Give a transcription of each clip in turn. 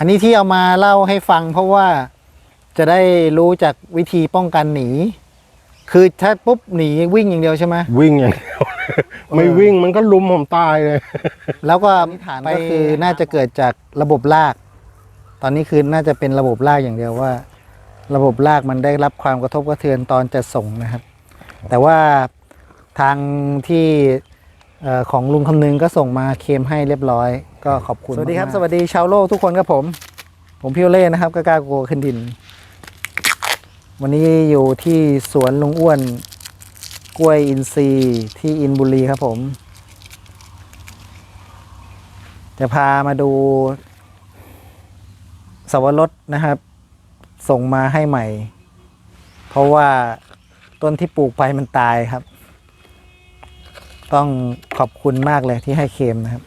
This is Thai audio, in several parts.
อันนี้ที่เอามาเล่าให้ฟัง เพราะว่าจะได้รู้จากวิธีป้องกันหนี คือถ้าปุ๊บหนีวิ่งอย่างเดียวใช่ไหมวิ่งอย่างเดียวเลยไม่วิ่งมันก็ลุมผมตายเลย แล้วก็ไปก็คือน่าจะเกิดจากระบบลาก ตอนนี้คือน่าจะเป็นระบบลากอย่างเดียวว่า ระบบลากมันได้รับความกระทบกระเทือนตอนจะส่งนะครับ แต่ว่าทางที่เอ่อของลุงคำนึงก็ส่งมาเคลมให้เรียบร้อย ก็ขอบคุณ สวัสดีครับ สวัสดีชาวโลกทุกคนครับผม ผมพี่โอเล่นะครับกล้ากล้าโกขึ้นดิน วันนี้อยู่ที่สวนลุงอ้วน กล้วยอินทรีย์ที่อินบุรีครับผม จะพามาดูสวรสนะครับ ส่งมาให้ใหม่ เพราะว่าต้นที่ปลูกไปมันตายครับ ต้องขอบคุณมากเลยที่ให้เคมนะครับ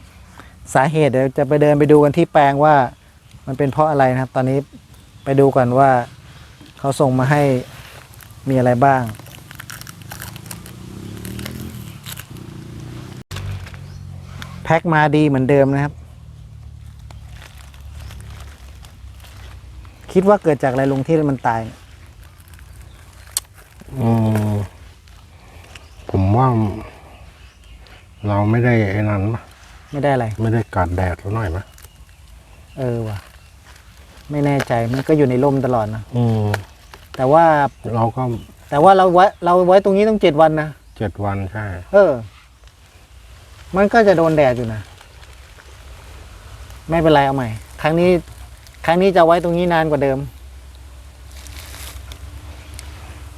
สาเหตุเดี๋ยวจะไปเดินไปดูกันที่แปลงว่ามันเป็นเพราะอะไรนะครับ ตอนนี้ไปดูกันว่าเขาส่งมาให้มีอะไรบ้าง แพ็คมาดีเหมือนเดิมนะครับ คิดว่าเกิดจากอะไรลุงที่มันตาย อืมผมว่า เราไม่ได้ไอ้นั้นปะไม่ได้อะไร ไม่ได้กัดแดดแล้วหน่อยไหมเออว่ะ ไม่แน่ใจมันก็อยู่ในร่มตลอดนะ อืมแต่ว่าเราก็แต่ว่าเราไว้เราไว้ตรงนี้ต้องเจ็ดวันนะ เจ็ดวันใช่ เออ มันก็จะโดนแดดอยู่นะ ไม่เป็นไรเอาใหม่ ครั้งนี้ ครั้งนี้จะไว้ตรงนี้นานกว่าเดิม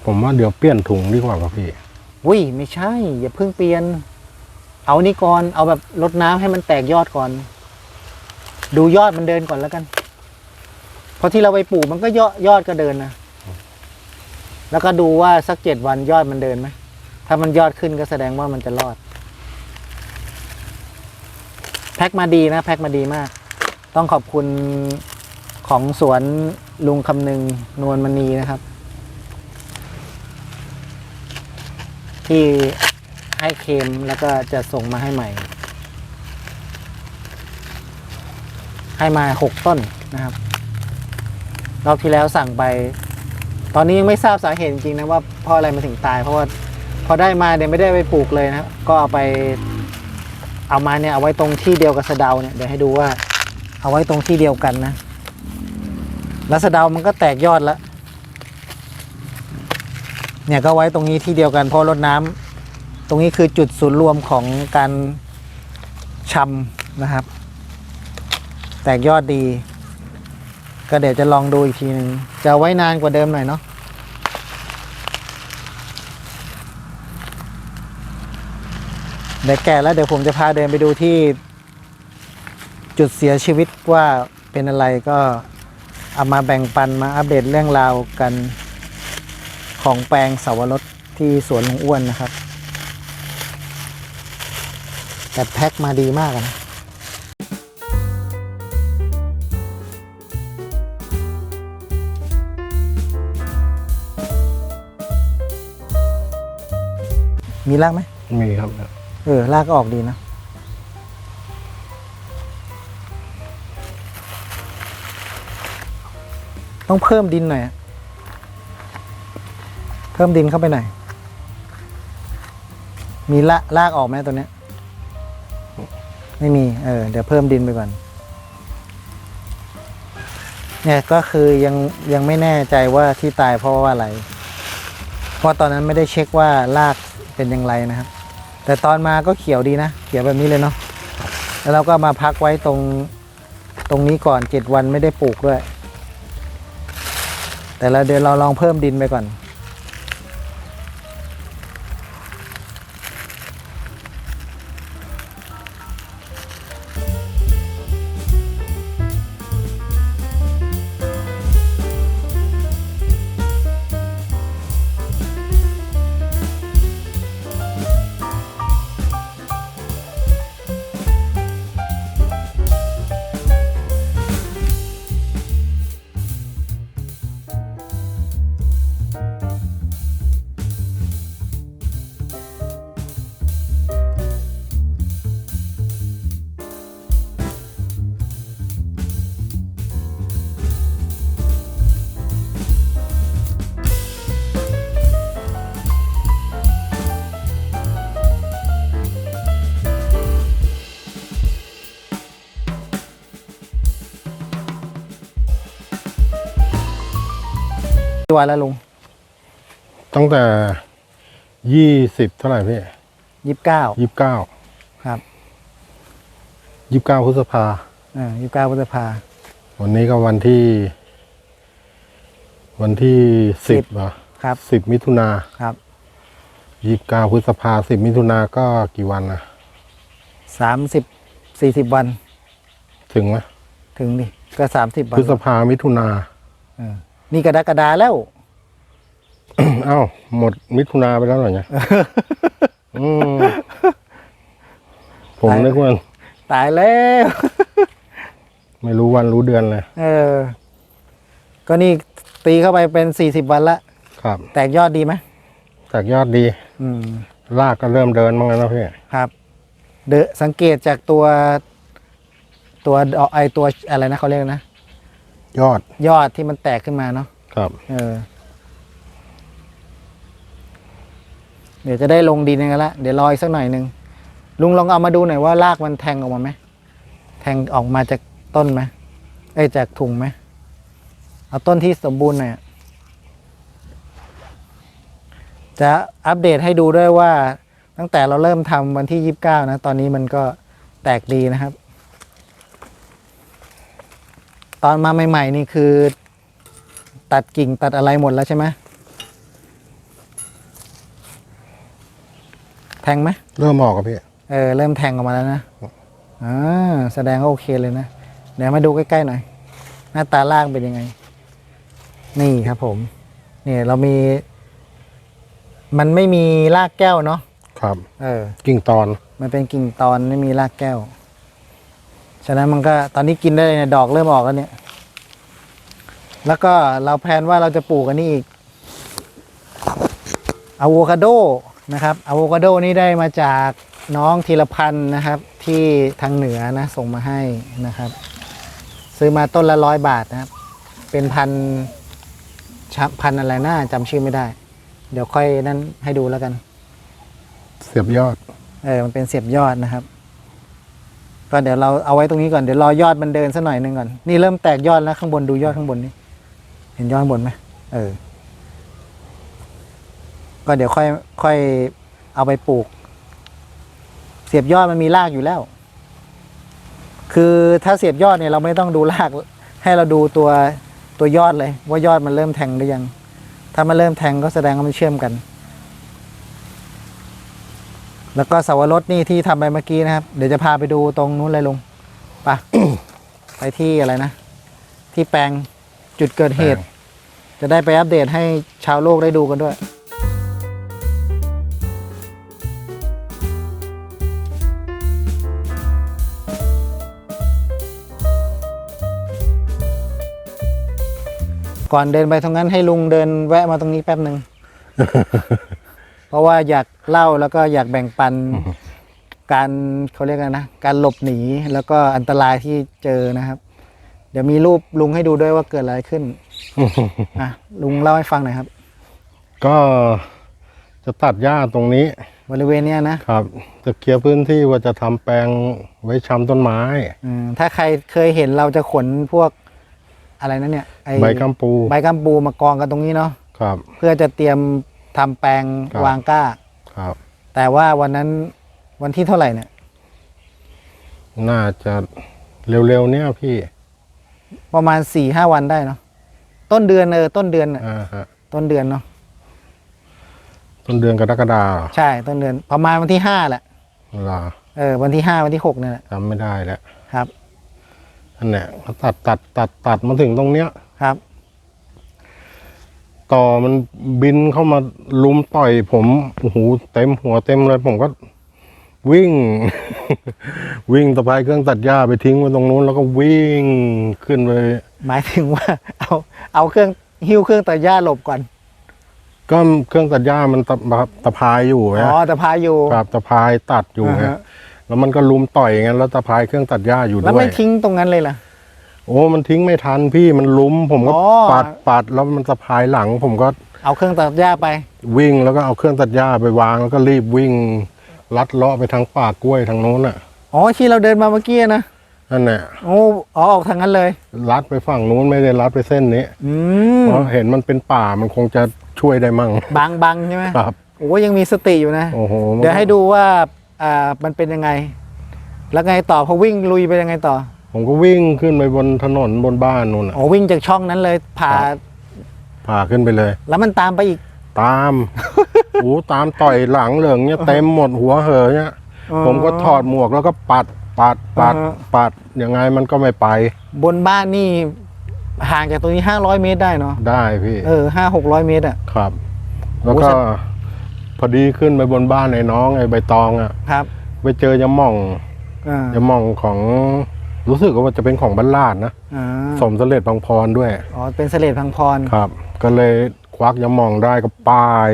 ผมว่าเดี๋ยวเปลี่ยนถุงดีกว่าป่ะพี่ อุ้ยไม่ใช่ อย่าเพิ่งเปลี่ยน เอานี่ก่อน เอาแบบลดน้ำให้มันแตกยอดก่อน ดูยอดมันเดินก่อนแล้วกัน เพราะที่เราไปปลูกมันก็ยอดยอดก็เดินนะ แล้วก็ดูว่าสักเจ็ดวันยอดมันเดินไหม ถ้ามันยอดขึ้นก็แสดงว่ามันจะรอด แพ็คมาดีนะ แพ็คมาดีมาก ต้องขอบคุณของสวนลุงคำนึงนวลมณีนะครับ ที่ ให้เค็มแล้วก็จะส่งมาให้ใหม่ ให้มาหกต้นนะครับ รอบที่แล้วสั่งไป ตอนนี้ยังไม่ทราบสาเหตุจริงๆนะว่าเพราะอะไรมันถึงตาย เพราะว่าพอได้มาเดี๋ยวไม่ได้ไปปลูกเลยนะครับ ก็เอาไป เอามาเนี่ยเอาไว้ตรงที่เดียวกับสะเดาเนี่ยเดี๋ยวให้ดูว่า เอาไว้ตรงที่เดียวกันนะแล้วสะเดามันก็แตกยอดแล้วเนี่ยก็ไว้ตรงนี้ที่เดียวกันเพราะรดน้ำ ตรงนี้คือจุดศูนย์รวมของการชำนะครับ แตกยอดดี ก็เดี๋ยวจะลองดูอีกทีหนึ่งจะไว้นานกว่าเดิมหน่อยเนาะเดี๋ยวแก่แล้วเดี๋ยวผมจะพาเดินไปดูที่จุดเสียชีวิตว่าเป็นอะไรก็เอามาแบ่งปันมาอัปเดตเรื่องราวกันของแปลงสาวรสที่สวนลุงอ้วนนะครับ แต่แพ็คมาดีมากอะนะมีรากไหมมีครับ เออรากก็ออกดีนะต้องเพิ่มดินหน่อยอะเพิ่มดินเข้าไปหน่อย มีละรากออกไหมตัวเนี้ย ไม่มี เออ เดี๋ยวเพิ่มดินไปก่อน เนี่ยก็คือยังยังไม่แน่ใจว่าที่ตายเพราะว่าอะไร เพราะตอนนั้นไม่ได้เช็คว่ารากเป็นอย่างไรนะครับ แต่ตอนมาก็เขียวดีนะ เขียวแบบนี้เลยเนาะ แล้วเราก็มาพักไว้ตรงตรงนี้ก่อนเจ็ดวันไม่ได้ปลูกด้วย แต่เราเดี๋ยวเราลองเพิ่มดินไปก่อน กี่วันแล้วลุงตั้งแต่ยี่สิบเท่าไหร่พี่ยี่สิบเก้ายี่สิบเก้าครับยี่สิบเก้าพฤษภาอ่ายี่สิบเก้าพฤษภาวันนี้ก็วันที่ วันที่สิบเหรอครับสิบมิถุนาครับยี่สิบเก้าพฤษภาสิบมิถุนาก็กี่วันนะสามสิบสี่สิบวัน ถึงไหมถึงดิก็สามสิบวัพฤนษภามิถุนาเออ นี่กระดากระดาแล้ว เอ้า หมดมิถุนาไปแล้วเหรอเนี่ยอืมผมนึกว่าตายแล้ว ไม่รู้วันรู้เดือนเลย เออ ก็นี่ตีเข้าไปเป็นสี่สิบวันละครับ แตกยอดดีไหมจากยอดดี อืมรากก็เริ่มเดินบ้างแล้วนะพี่ครับ เดอะสังเกตจากตัว ตัวดอกไอตัวอะไรนะเขาเรียกนะ ยอด ยอดที่มันแตกขึ้นมาเนาะครับ เออ เดี๋ยวจะได้ลงดินกันละเดี๋ยวรออีกสักหน่อยหนึ่งลุงลองเอามาดูหน่อยว่า รากมันแทงออกมาไหมแทงออกมาจากต้นไหมเอ้ยจากถุงไหมเอาต้นที่สมบูรณ์หน่อยอะจะอัปเดตให้ดูด้วยว่า ตั้งแต่เราเริ่มทำวันที่ยี่สิบเก้านะ ตอนนี้มันก็แตกดีนะครับ ตอนมาใหม่ ๆ นี่คือ ตัดกิ่งตัดอะไรหมดแล้วใช่ไหมแทงไหมเริ่มออกครับพี่ เออเริ่มแทงออกมาแล้วนะอ่าแสดงว่าโอเคเลยนะ เดี๋ยวมาดูใกล้ๆหน่อย หน้าตาล่างเป็นยังไง นี่ครับผม เนี่ยเรามี มันไม่มีรากแก้วเนาะครับ เออ กิ่งตอน มันเป็นกิ่งตอนไม่มีรากแก้ว ฉะนั้นมันก็ตอนนี้กินได้เลยเนี่ยดอกเริ่มออกแล้วเนี่ย แล้วก็เราแพลนว่าเราจะปลูกอันนี้อีกอะโวคาโดนะครับอะโวคาโดนี่ได้มาจากน้องธีรพันธ์นะครับ ที่ทางเหนือนะส่งมาให้นะครับ ซื้อมาต้นละร้อยบาทนะครับ เป็นพันธุ์ชะพันธุ์อะไรน่าจำชื่อไม่ได้ เดี๋ยวค่อยนั่นให้ดูแล้วกัน เสียบยอด เออมันเป็นเสียบยอดนะครับ ก็เดี๋ยวเราเอาไว้ตรงนี้ก่อนเดี๋ยวรอยอดมันเดินสักหน่อยหนึ่งก่อนนี่เริ่มแตกยอดแล้วข้างบนดูยอดข้างบนนี่เห็นยอดข้างบนไหมเออ ก็เดี๋ยวค่อย ค่อยเอาไปปลูก เสียบยอดมันมีรากอยู่แล้ว คือถ้าเสียบยอดเนี่ยเราไม่ต้องดูราก ให้เราดูตัวตัวยอดเลย ว่ายอดมันเริ่มแทงหรือยัง ถ้ามันเริ่มแทงก็แสดงว่ามันเชื่อมกัน แล้วก็สาวรสนี่ที่ทำไปเมื่อกี้นะครับ เดี๋ยวจะพาไปดูตรงนู้นเลยลุงไป ไปที่อะไรนะ ที่แปลงจุดเกิดเหตุ จะได้ไปอัปเดตให้ชาวโลกได้ดูกันด้วย ก่อนเดินไปตรงนั้นให้ลุงเดินแวะมาตรงนี้แป๊บหนึ่ง ราะว่าอยากเล่าแล้วก็อยากแบ่งปันการเขาเรียกอะไรนะ การหลบหนีแล้วก็อันตรายที่เจอนะครับ เดี๋ยวมีรูปลุงให้ดูด้วยว่าเกิดอะไรขึ้นอะลุงเล่าให้ฟังหน่อยครับ ก็จะตัดหญ้าตรงนี้ บริเวณเนี้ยนะครับ จะเคลียร์พื้นที่ว่าจะทำแปลงไว้ชำต้นไม้ อืมถ้าใครเคยเห็นเราจะขนพวกอะไรนะเนี่ยไอใบกัมปูใบกัมปูมากองกันตรงนี้เนาะ ครับ เพื่อจะเตรียม ทำแปลงครับ วางก้า ครับ แต่ว่าวันนั้นวันที่เท่าไหร่เนี่ย น่าจะเร็วๆเนี้ยพี่ประมาณสี่ห้าวันได้เนาะต้นเดือนเออต้นเดือนน่ะอ่าฮะต้นเดือนเนาะต้นเดือนกรกฎาใช่ต้นเดือน ประมาณวันที่ห้าแหละลาเออวันที่ห้าวันที่หกเนี่ยแหละจำไม่ได้แล้วครับอันเนี้ยเขาตัดตัดตัดตัดมาถึงตรงเนี้ย ครับ ต่อมันบินเข้ามาลุมต่อยผมโอ้โหเต็มหัวเต็มเลยผมก็วิ่ง วิ่งตะพายเครื่องตัดหญ้าไปทิ้งไว้ตรงนู้น แล้วก็วิ่งขึ้นไปหมายถึงว่า เอาเอาเครื่องหิ้วเครื่องตัดหญ้าหลบก่อน ก็เครื่องตัดหญ้ามันตะตะพายอยู่ไงอ๋อแต่พาอยู่ครับตะพายตัดอยู่ไงอ่าฮะแล้วมันก็ลุมต่อยไงแล้วตะพายเครื่องตัดหญ้าอยู่แล้วด้วไม่ยทิ้งตรงนั้นเลยล่ะ โอ้มันทิ้งไม่ทันพี่มันลุมผมก็อ๋อปัดปัดแล้วมันตะพายหลัง ผมก็เอาเครื่องตัดหญ้าไป วิ่งแล้วก็เอาเครื่องตัดหญ้าไปวางแล้วก็รีบวิ่ง ลัดเลาะไปทางป่ากล้วยทางโน้นอะอ๋อที่เราเดินมาเมื่อกี้นะนั่นแหละโอ้อ๋อออกทางนั้นเลย ลัดไปฝั่งนู้นไม่ได้ลัดไปเส้นนี้อืมเพราะเห็นมันเป็นป่ามันคงจะช่วยได้มั่งบางบังใช่ไหมครับ โอ้ยังมีสติอยู่นะ โอ้โหมันเดี๋ยวให้ดูว่าอ่ามันเป็นยังไง แล้วไงต่อพอวิ่งลุยไปยังไงต่อ ผมก็วิ่งขึ้นไปบนถนนบนบ้านนู่นน่ะโอ้วิ่งจากช่องนั้นเลยผ่าครับพาขึ้นไปเลย แล้วมันตามไปอีก ตามโอ้ตามต่อยหลังเหลืองเนี่ยเต็มหมดหัวเหอเนี่ยผมก็ถอดหมวกแล้วก็ปัดปัดปัดอ่าฮะปัดยังไงมันก็ไม่ไป บนบ้านนี่ห่างจากตรงนี้ห้าร้อยเมตรได้เนาะได้พี่เออห้าหกร้อยเมตรอะครับ แล้วโอ้ก็สักพอดีขึ้นไปบนบ้านไอ้น้องไอ้ใบตองอะครับ ไปเจอยาหม่องอ่ายาหม่องของ รู้สึกว่าจะเป็นของบรรลาดนะอ่าสมเสด็จพังพรด้วยอ๋อเป็นเสลดพังพร ครับ ก็เลยควักยาหม่องได้ก็ป้าย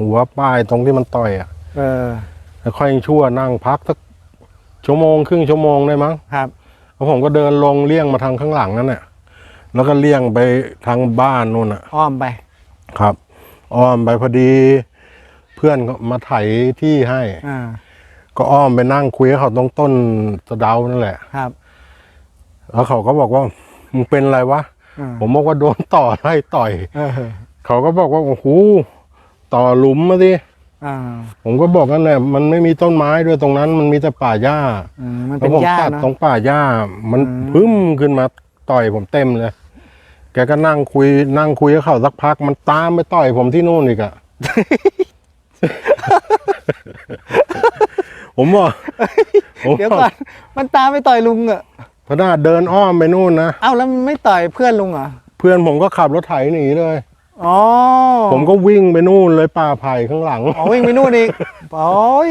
หัวป้ายตรงที่มันต่อยอะเออแล้วค่อยชั่วนั่งพักสักชั่วโมงครึ่งชั่วโมงได้มั้งครับ แล้วผมก็เดินลงเลี่ยงมาทางข้างหลังนั่นแหละแล้วก็เลี่ยงไปทางบ้านนู่นอะ อ้อมไป ครับอ้อมไปพอดี เพื่อนก็มาไถที่ให้ อ่าก็อ้อมไปนั่งคุยกับเขาตรงต้นสะเดานั่นแหละ ครับ แล้วเขาก็บอกว่ามึงเป็นอะไรวะอ่าผมบอกว่าโดนต่อไล่ต่อยเออเขาก็บอกว่าโอ้โหต่อหลุมมาดิอ่าผมก็บอกนั่นแหละมันไม่มีต้นไม้ด้วยตรงนั้น มันมีแต่ป่าหญ้าอืมมันแล้เป็วนผมหญ้าตัดเนาะตรงป่าหญ้า มันอืมพึ่มขึ้นมาต่อยผมเต็มเลย แกก็นั่งคุยนั่งคุยกับเขาสักพัก มันตามไปต่อยผมที่นู่นอีกอะผมบอกผมเดี๋ยวบอกก่อนมันตามไปต่อยลุงอะ พระนาเดินอ้อมไปนู่นนะ เอ้าแล้วมันไม่ต่อยเพื่อนลุงเหรอ เพื่อนผมก็ขับรถไถหนีเลย อ๋อผมก็วิ่งไปนู่นเลยป่าไผ่ข้างหลัง อ๋อวิ่งไปนู่นอีกโอ้ย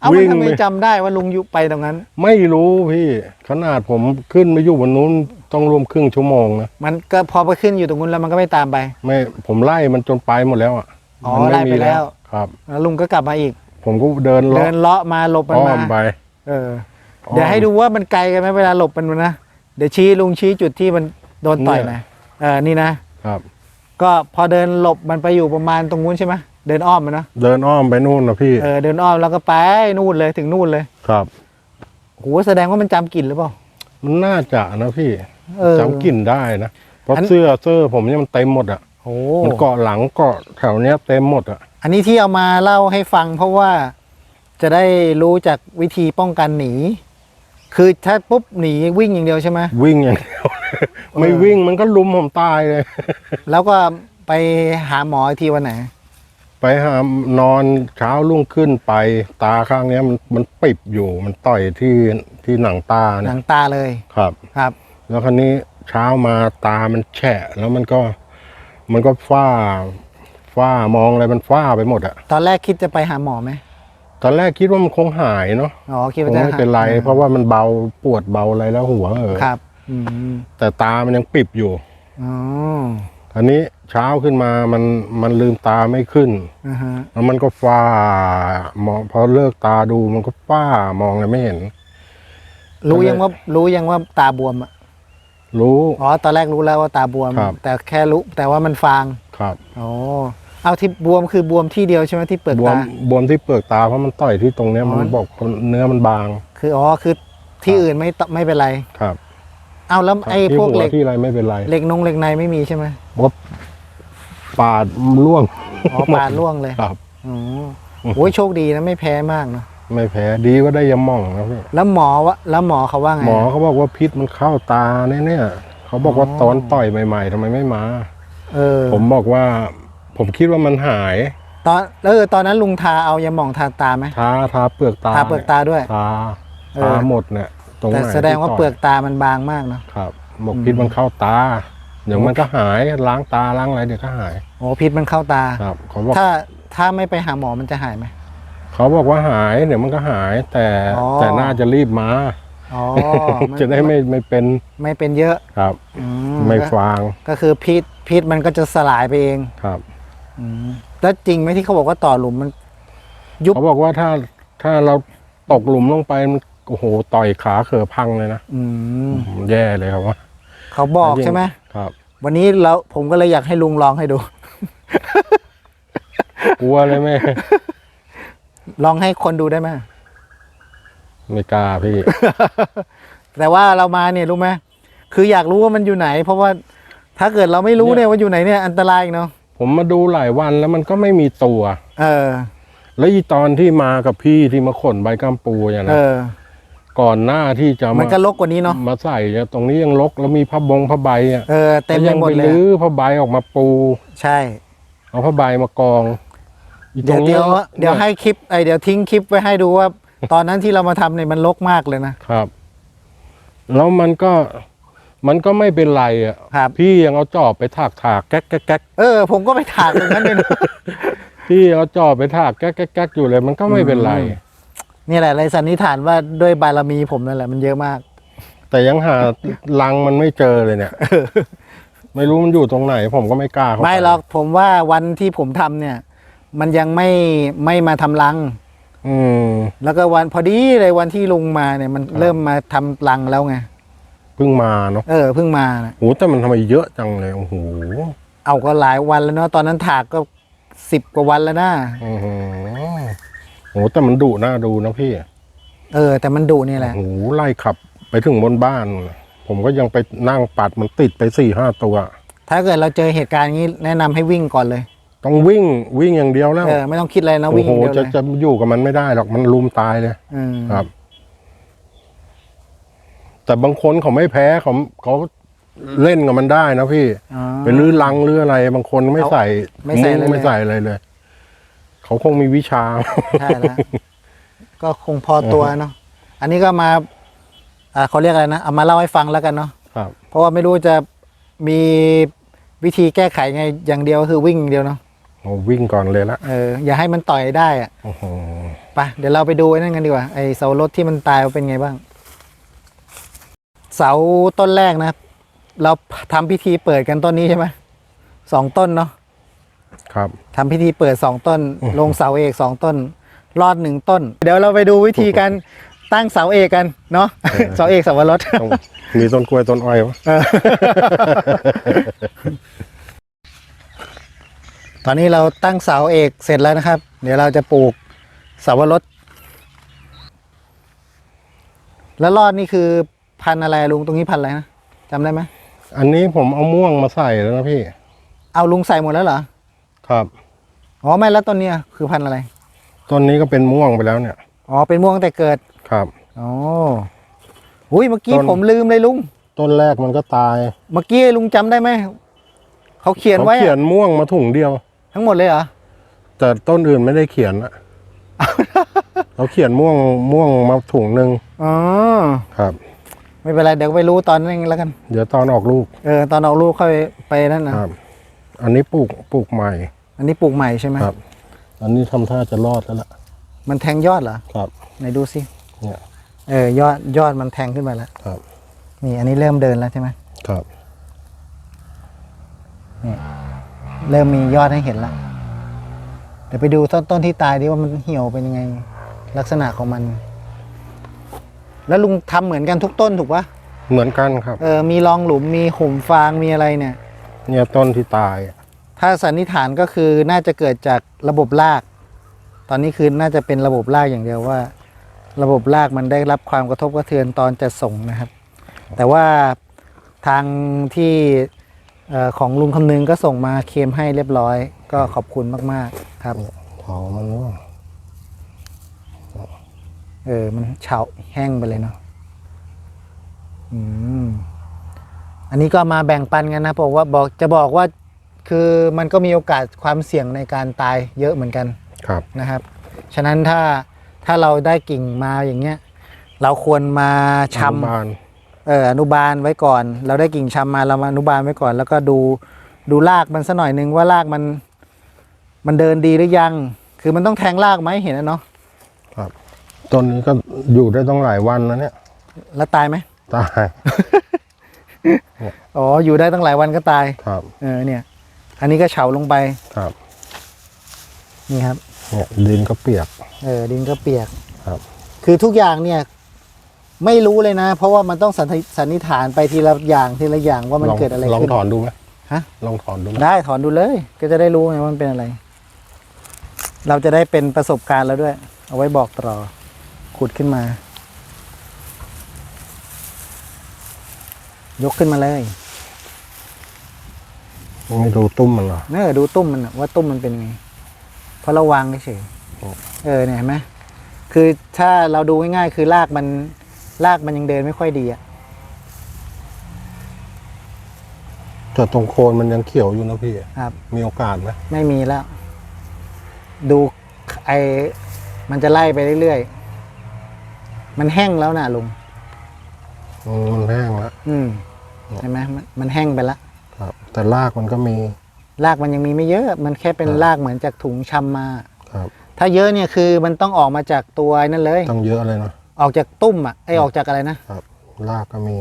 เอาวิ่มันงทำไมไปจำได้ว่าลุงอยู่ไปตรงนั้น ไม่รู้พี่ขนาดผมขึ้นไปอยู่บนนู้นต้องรวมครึ่งชั่วโมงนะมันก็พอไปขึ้นอยู่ตรงนู้นแล้วมันก็ไม่ตามไป ไม่ผมไล่มันจนไปหมดแล้วอะอ๋อมันม่ไล่ไปมีแล้ว ครับ แล้วลุงก็กลับมาอีก ผมก็เดินเลาะเดินเลาะมาหลบมันอ้อมามไป เออ เดี๋ยวให้ดูว่ามันไกลกันไหมเวลาหลบมันนะ เดี๋ยวชี้ลุงชี้จุดที่มันโดนต่อยเนี่นะยเออนี่นะครับ ก็พอเดินหลบมันไปอยู่ประมาณตรงนู้นใช่ไหมเดินอ้อมมันนะเดินอ้อมไปนู่นนะพี่ เออเดินอ้อมแล้วก็ไปนู่นเลยถึงนู่นเลยครับโหแสดงว่ามันจำกลิ่นหรือเปล่ามันน่าจะนะพี่เออจำกลิ่นได้นะเพราะอันเสื้อเสื้อผมเนี่ยมันเต็มหมดอะโอ้มันเกาะหลังเกาะแถวเนี้ยเต็มหมดอะ อันนี้ที่เอามาเล่าให้ฟังเพราะว่าจะได้รู้จากวิธีป้องกันหนี คือถ้าปุ๊บหนีวิ่งอย่างเดียวใช่ไหมวิ่งอย่างเดียวเลยไม่วิ่งมันก็ลุมผมตายเลย แล้วก็ไปหาหมออีกทีวันไหน ไปหานอนเช้ารุ่งขึ้นไปตาข้างเนี้ยมันมันปิบอยู่มันต่อยที่ที่หนังตาหเนี่นัยงตาเลยครับ ครับ แล้วคราวนี้เช้ามาตามันแฉะ แล้วมันก็ มันก็ฝ้าฝ้ามองอะไรมันฝ้าไปหมดอะตอนแรกคิดจะไปหาหมอไหม ตอนแรกคิดว่ามันคงหายเนาะอ๋อคิดคว่างจะไม่เป็นไรหเพราะว่ามันเบาปวดเบาอะไรแล้วหัวเออครับอืมแต่ตามันยังปิบอยู่ อ๋ออันนี้เช้าขึ้นมามันมันลืมตาไม่ขึ้น อ่าฮะแล้วมันก็ฝ้ามองพอเลิกตาดูมันก็ฝ้ามองอะไรไม่เห็น รู้ก็เลยยังว่ารู้ยังว่าตาบวมอะรู้ อ๋อตอนแรกรู้แล้วว่าตาบวม ครับ แต่แค่รู้แต่ว่ามันฟางครับ อ๋อ เอาที่บวมคือบวมที่เดียวใช่ไหมที่เปลือกบวมตา บวมที่เปลือกตาเพราะมันต่อยที่ตรงเนี้ยอ๋อ มันบอกเนื้อมันบางคืออ๋อคือที่อื่นไม่ตไม่เป็นไร ครับเอาแล้วไอ้ที่พวกหัเหวล็กที่อะไรไม่เป็นไรเหล็กนงเหล็กในไม่มีใช่ไหมว่าปาดร่วงอ๋อปาดล่วงเลยครับอ๋อโอ้ยโชคดีนะไม่แพ้มากเนอะไม่แพ้ดีว่าได้ยาหม่องนะพี่แล้วหมอวะแล้วหมอเขาว่าไงหมอเขาบอกว่าพิษมันเข้าตาเนี่ยเนี่ยเขาบอกว่าอ๋อตอนต่อยใหม่ ๆทำไมไม่มา เออผมบอกว่า ผมคิดว่ามันหายตอนเออตอนนั้นลุงทาเอายาหม่องทาตาไหมทาทาเปลือกตาทาเปลือกตาด้วยทาเออ ทาหมดเนี่ยตรงไหแต่นแสดงว่าที่ต่ยเปลือกตามันบางมากเนอะครับบอกอืมพิษมันเข้าตา เดี๋ยวมันก็หายล้างตาล้างอะไรเดี๋ยวก็หายโอ้พิษมันเข้าตา ครับเขาบอก ถ้าถ้าไม่ไปหาหมอมันจะหายไหม เขาบอกว่าหายเดี๋ยวมันก็หายแต่อ๋อ แต่น่าจะรีบมา อ๋อ นจะได้ไม่ไม่เป็นไม่เป็นเยอะครับ อืไม่ก็ฟางก็คือพิษพิษมันก็จะสลายไปเอง ครับ อืมแล้วจริงไหมที่เขาบอกว่าต่อหลุมมัน ยุบ เขาบอกว่าถ้าถ้าเราตกหลุมลงไปมันโอ้โหต่อยขาเขอพังเลยนะอืมแย่เลยครับว่าเขาบอกใช่ไหมครับ วันนี้เราผมก็เลยอยากให้ลุงลองให้ดู กลัวเลยแม่ ลองให้คนดูได้ไหมไม่กล้าพี่ แต่ว่าเรามาเนี่ยรู้ไหมคืออยากรู้ว่ามันอยู่ไหน เพราะว่าถ้าเกิดเราไม่รู้เนี่ยว่าอยู่ไหนเนี่ยอันตรายอีกเนาะ ผมมาดูหลายวันแล้วมันก็ไม่มีตัว เออ แล้วอีตอนที่มากับพี่ที่มาขนใบกัมปูเนี่ยเอนะอ ก่อนหน้าที่จะมันก็ลกกว่านี้เนาะมาใส่เนี่ยตรงนี้ยังลกแล้วมีผ้าบงผ้าใบอะเออเต็มไปยังหมดไปเลยลื้อผ้าใบออกมาปู ใช่ เอาผ้าใบมากองอีตเดี๋รยวงเดี๋นี้ยวเดี๋ยวให้คลิปไอเดี๋ยวทิ้งคลิปไว้ให้ดูว่า ตอนนั้นที่เรามาทำเนี่ยมันลกมากเลยนะ ครับ แล้วมันก็ มันก็ไม่เป็นไรอะครับ พี่ยังเอาจอบไปถากถากแก๊กแก๊กแก๊กเออ ผมก็ไปถากตรงนั้นเลยนะ พี่ยังเอาจอบไปถากแก๊กแก๊กแก๊กอยู่เลย มันก็ไม่เป็นไร อืม นี่แหละเลยสันนิษฐานว่าด้วยบารมีผมนั่นแหละมันเยอะมาก แต่ยังหาลังมันไม่เจอเลยเนี่ย ไม่รู้มันอยู่ตรงไหน ผมก็ไม่กล้าเข้าปไม่หรอกผมว่าวันที่ผมทำเนี่ย มันยังไม่ไม่มาทำรัง อืม แล้วก็วันพอดีเลยวันที่ลุงมาเนี่ยมันครับเริ่มมาทำรังแล้วไง เพิ่งมาเนาะเออเพิ่งมานะโหแต่มันทำไมเยอะจังเลยโอ้โหเอาก็หลายวันแล้วเนาะตอนนั้นถากก็สิบกว่าวันแล้วนะอือหือโหแต่มันดุน่าดูนะพี่เออ แต่มันดุนี่แหละ โอ้โหไล่ขับไปถึงบนบ้าน ผมก็ยังไปนั่งปัดมันติดไปสี่ห้าตัว ถ้าเกิดเราเจอเหตุการณ์อย่างนี้แนะนำให้วิ่งก่อนเลยต้องวิ่งวิ่งอย่างเดียวแล้วเออไม่ต้องคิดอะไรนะโอ้วิ่งโหอย่างเดียวจะเลยจะอยู่กับมันไม่ได้หรอกมันลุมตายเลย อืม ครับ แต่บางคนเขาไม่แพ้เขาเขาเล่นกับมันได้นะพี่อ๋อเป็นลื้อลังหรืออะไร บางคนไม่ใส่ไม่ใส่มุ้งเลยไม่ใส่อะไรเลย เขาคงมีวิชา ใช่แล้ว ก็คงพอตัวเนาะอันนี้ก็มาอ่าเขาเรียกอะไรนะเอามาเล่าให้ฟังแล้วกันเนาะครับ เพราะว่าไม่รู้จะมีวิธีแก้ไขไงอย่างเดียวคือวิ่งอย่างเดียวเนาะโอ้วิ่งก่อนเลยละเอออย่าให้มันต่อยได้อะโอ้โห ไปเดี๋ยวเราไปดูไอ้นั่นกันดีกว่าไอเสารถที่มันตายว่าเป็นไงบ้าง เสาต้นแรกนะ เราทำพิธีเปิดกันต้นนี้ใช่ไหมสองต้นเนาะครับทำพิธีเปิดสองต้นอืมลงเสาเอกสองต้น รอดหนึ่งต้น เดี๋ยวเราไปดูวิธีการตั้งเสาเอกกันเนาะเสาเอกเสาวรสต้องมีต้นกล้วยต้นอ้อยวะเออตอนนี้เราตั้งเสาเอกเสร็จแล้วนะครับ เดี๋ยวเราจะปลูกเสาวรสแล้วรอดนี่คือ พันธุ์อะไรลุงตรงนี้พันธุ์อะไรนะจำได้ไหมอันนี้ผมเอาม่วงมาใส่แล้วนะพี่ เอาลุงใส่หมดแล้วเหรอครับ อ๋อไม่แล้วต้นเนี้ยคือพันธุ์อะไรต้นนี้ก็เป็นม่วงไปแล้วเนี่ย อ๋อเป็นม่วงตั้งแต่เกิดครับ อ๋ออุ้ยเมื่อกี้ต้น ผมลืมเลยลุง ต้นแรกมันก็ตายเมื่อกี้ลุงจำได้ไหมเขาเขียนเขาไว้เขียอะนม่วงมาถุงเดียว ทั้งหมดเลยเหรอแต่ต้นอื่นไม่ได้เขียนอะเขาเขียนม่วงม่วงมาถุงหนึ่งอ๋อ ครับ ไม่เป็นไรเดี๋ยวไปรู้ตอนนั้นแล้วกัน เดี๋ยวตอนออกลูก เออ ตอนออกลูกค่อยไปนั่นนะ ครับ อันนี้ปลูกปลูกใหม่ อันนี้ปลูกใหม่ใช่ไหมครับ อันนี้ทำท่าจะรอดแล้วล่ะ มันแทงยอดเหรอ ครับ ไหนดูสิ เนี่ย เออ ยอดยอดมันแทงขึ้นมาแล้ว ครับ นี่ อันนี้เริ่มเดินแล้วใช่ไหมครับเริ่มมียอดให้เห็นแล้ว เดี๋ยวไปดูต้นต้นที่ตายดิว่ามันเหี่ยวเป็นยังไง ลักษณะของมัน แล้วลุงทำเหมือนกันทุกต้นถูกปะเหมือนกันครับ เออ มีรองหลุม มีหุ่มฟาง มีอะไรเนี่ย เนี่ยต้นที่ตายอะถ้าสันนิษฐานก็คือน่าจะเกิดจากระบบราก ตอนนี้คือน่าจะเป็นระบบรากอย่างเดียวว่า ระบบรากมันได้รับความกระทบกระเทือนตอนจะส่งนะครับ แต่ว่าทางที่เอ่อของลุงคำนึงก็ส่งมาเคลมให้เรียบร้อย ก็ขอบคุณมาก ๆ ครับเผามันร่วง เออ มันเฉาแห้งไปเลยเนาะอืมอันนี้ก็มาแบ่งปันกันนะบอกว่าบอกจะบอกว่าคือมันก็มีโอกาสความเสี่ยงในการตายเยอะเหมือนกันครับนะครับ ฉะนั้นถ้าถ้าเราได้กิ่งมาอย่างเงี้ย เราควรมาชอนุบาลำเอออนุบาลไว้ก่อน เราได้กิ่งชำมาเรามาอนุบาลไว้ก่อน แล้วก็ดูดูรากมันสักหน่อยหนึ่งว่ารากมัน มันเดินดีหรือยัง คือมันต้องแทงรากไหมเห็นนะเนาะครับ ต้นนี้ก็อยู่ได้ต้องหลายวันแล้วเนี่ย แล้วตายไหมตาย อ๋อ อยู่ได้ตั้งหลายวันก็ตาย ครับ เออ เนี่ย อันนี้ก็เฉาลงไป ครับ นี่ครับ เนี่ยดินก็เปียก เออ ดินก็เปียก ครับ คือทุกอย่างเนี่ย ไม่รู้เลยนะ เพราะว่ามันต้องสันนิสันนิษฐานไปทีละอย่างทีละอย่างว่ามันลองเกิดอะไรลองขึ้น ถอนดูไหมฮะ ลองถอนดูไหมได้ถอนดูเลย ก็จะได้รู้ไงว่ามันเป็นอะไร เราจะได้เป็นประสบการณ์แล้วด้วย เอาไว้บอกต่อ ขุดขึ้นมา ยกขึ้นมาเลยไม่ดูตุ้มมันเหรอเนอดูตุ้มมันน่ะว่าตุ้มมันเป็นไงเพราะเราวางเฉยโอ้เออเนี่ยเห็นไหมคือถ้าเราดูง่ายๆคือรากมันรากมันยังเดินไม่ค่อยดีอะแต่ตรงโคนมันยังเขียวอยู่นะพี่ครับ มีโอกาสไหมไม่มีแล้ว ดูไอมันจะไล่ไปเรื่อยๆ มันแห้งแล้วนะลุงอืมมันแห้งแล้ว อืมใช่ไหมมันมันแห้งไปแล้วครับ แต่รากมันก็มี รากมันยังมีไม่เยอะ มันแค่เป็นครับ รากเหมือนจากถุงชำมา ครับ ถ้าเยอะเนี่ยคือมันต้องออกมาจากตัวนั่นเลย ต้องเยอะเลยนะออกจากตุ้มอะไอออกจากอะไรนะครับ รากก็มี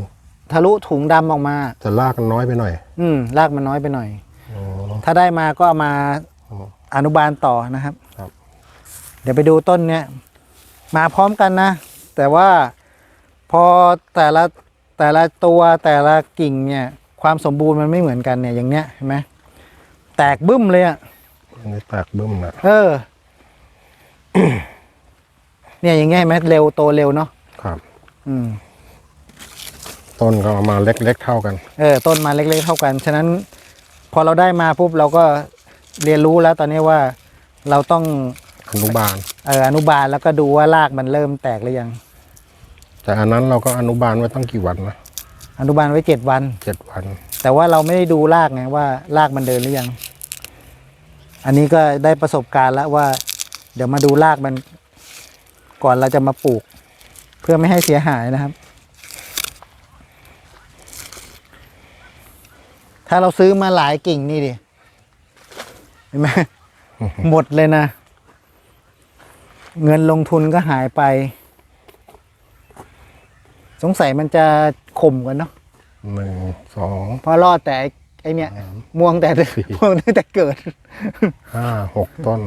ทะลุถุงดำออกมา แต่รากมันน้อยไปหน่อยอืมรากมันน้อยไปหน่อย อ๋อ ถ้าได้มาก็เอามาอ๋ออนุบาลต่อนะครับ ครับ เดี๋ยวไปดูต้นเนี้ยมาพร้อมกันนะ แต่ว่าพอแต่ละแต่ละตัวแต่ละกิ่งเนี่ย ความสมบูรณ์มันไม่เหมือนกันเนี่ยอย่างเนี้ยเห็นไหมแตกบึ้มเลยอะ่ะอันนี้แตกบึ้มนะเออ เนี่ยอย่างเงี้ยเห็นไหมเร็วโตเร็วเนาะครับ อืม ต้นก็เอามาเล็กๆเท่ากัน เออ ต้นมาเล็กๆเท่ากัน ฉะนั้น พอเราได้มาปุ๊บเราก็เรียนรู้แล้วตอนนี้ว่าเราต้อง อนุบาลเอออนุบาลแล้วก็ดูว่ารากมันเริ่มแตกหรือยัง แต่อันนั้นเราก็อนุบาลไว้ตั้งกี่วันนะอนุบาลไว้เจ็ดวัน เจ็ดวัน แต่ว่าเราไม่ได้ดูรากไงว่ารากมันเดินหรือยัง อันนี้ก็ได้ประสบการณ์แล้วว่า เดี๋ยวมาดูรากมันก่อนเราจะมาปลูก เพื่อไม่ให้เสียหายนะครับ ถ้าเราซื้อมาหลายกิ่งนี่ดิเห็นไหมหมดเลยนะ เงินลงทุนก็หายไป สงสัยมันจะข่มกันเนาะหนึ่งสองเพราะรอดแต่ไอ้ไอเนี่ย ม่วงแต่ม่วงตั้งแต่เกิด ห้าหกต้น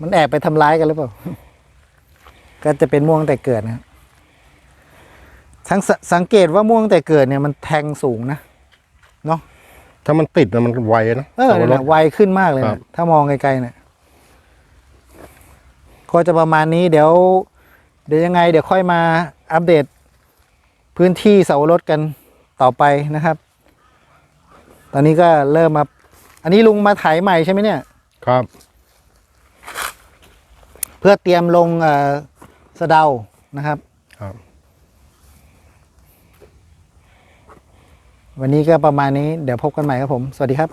มันแอบไปทำร้ายกันหรือเปล่า ก็จะเป็นม่วงแต่เกิดนะครับสังสสังเกตว่าม่วงแต่เกิดเนี่ยมันแทงสูงนะเนาะถ้ามันติดนะมันไวนะเออสับปะรเนี่ยดไวขึ้นมากเลยครันะบถ้ามองไกลๆเนี่ย ก็จะประมาณนี้เดี๋ยว เดี๋ยวยังไง เดี๋ยวค่อยมาอัปเดตพื้นที่เสาวรถกันต่อไปนะครับ ตอนนี้ก็เริ่มมา อันนี้ลุงมาไถใหม่ใช่ไหมเนี่ย ครับ เพื่อเตรียมลงเอ่อสะเดานะครับ ครับ วันนี้ก็ประมาณนี้เดี๋ยวพบกันใหม่ครับผม สวัสดีครับ